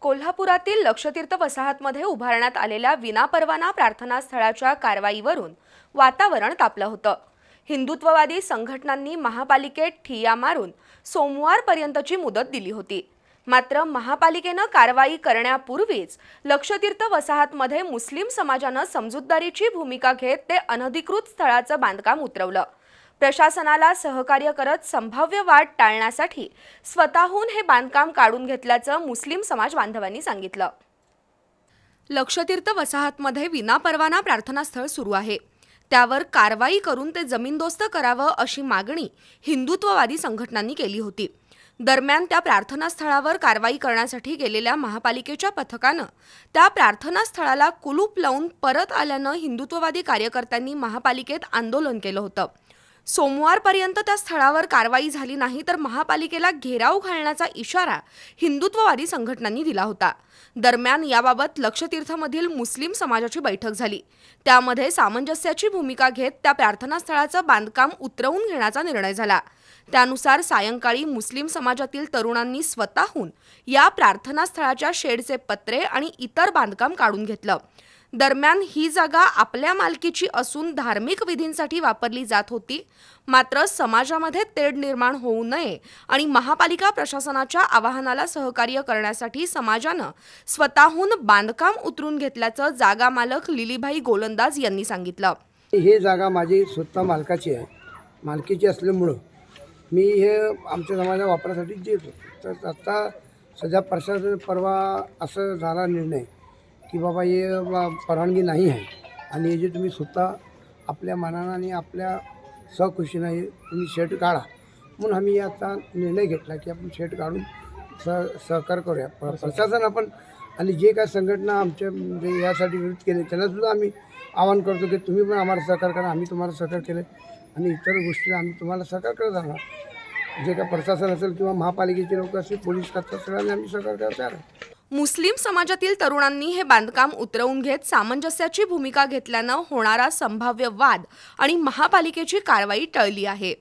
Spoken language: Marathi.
कोल्हापुरातील लक्षतीर्थ वसाहतमध्ये उभारण्यात आलेल्या विनापरवाना प्रार्थनास्थळाच्या कारवाईवरून वातावरण तापलं होतं. हिंदुत्ववादी संघटनांनी महापालिकेत ठिया मारून सोमवारपर्यंतची मुदत दिली होती. मात्र महापालिकेनं कारवाई करण्यापूर्वीच लक्षतीर्थ वसाहतमध्ये मुस्लिम समाजानं समजूतदारीची भूमिका घेत ते अनधिकृत स्थळाचं बांधकाम उतरवलं. प्रशासनाला सहकार्य करत संभाव्य वाट टाळण्यासाठी स्वतःहून हे बांधकाम काढून घेतल्याचं मुस्लिम समाज बांधवांनी सांगितलं. लक्षतीर्थ वसाहतमध्ये विनापरवाना प्रार्थनास्थळ सुरू आहे. त्यावर कारवाई करून ते जमीनदोस्त करावं अशी मागणी हिंदुत्ववादी संघटनांनी केली होती. दरम्यान त्या प्रार्थनास्थळावर कारवाई करण्यासाठी गेलेल्या महापालिकेच्या पथकानं त्या प्रार्थनास्थळाला कुलूप लावून परत आल्यानं हिंदुत्ववादी कार्यकर्त्यांनी महापालिकेत आंदोलन केलं होतं. सोमवारपर्यंत त्या स्थळावर कारवाई झाली नाही तर महापालिकेला घेराव घालण्याचा इशारा हिंदुत्ववादी संघटनांनी दिला होता. दरम्यान याबाबत लक्षतीर्थमधील मुस्लिम समाजाची बैठक झाली. त्यामध्ये सामंजस्याची भूमिका घेत त्या प्रार्थनास्थळाचं बांधकाम उतरवून घेण्याचा निर्णय झाला. त्यानुसार सायंकाळी मुस्लिम समाजातील तरुणांनी स्वतःहून या प्रार्थनास्थळाच्या शेडचे पत्रे आणि इतर बांधकाम काढून घेतलं. दरम्यान ही जागा आपल्या मालकीची असून धार्मिक विधींसाठी वापरली जात होती. मात्र समाजामध्ये तेढ निर्माण होऊ नये आणि महापालिका प्रशासनाच्या आवाहनाला सहकार्य करण्यासाठी समाजानं स्वतःहून बांधकाम उतरून घेतल्याचं जागा मालक लिलीभाई गोलंदाज यांनी सांगितलं. ही जागा माझी स्वतः मालकाची आहे. मालकीची असल्यामुळं मी हे आमच्या समाजा वापरासाठी देतो तर आता सध्या प्रशासन परवा असं झाला निर्णय. की बाबा हे परवानगी नाही आहे. आणि हे जे तुम्ही स्वतः आपल्या मनानं आणि आपल्या सहखुशीनं हे तुम्ही शेट काढा. म्हणून आम्ही आता निर्णय घेतला की आपण शेट काढून सह सहकार करूया. प- प्रशासन आपण आणि जे काय संघटना आमच्या म्हणजे यासाठी विरोध केले त्यांनासुद्धा आम्ही आवाहन करतो की तुम्ही पण आम्हाला सहकार करा आम्ही तुम्हाला सहकार केले. आणि इतर गोष्टी आम्ही तुम्हाला सहकार करत राहणार जे काय प्रशासन असेल किंवा महापालिकेचे लोक असतील पोलीस खातं सगळ्यांनी आम्ही सहकार करायला तयार मुस्लिम समाजातील तरुणांनी हे बांधकाम उतरवून घेत सामंजस्याची भूमिका घेतल्यानं होणारा संभाव्य वाद आणि महापालिकेची कारवाई टळली आहे.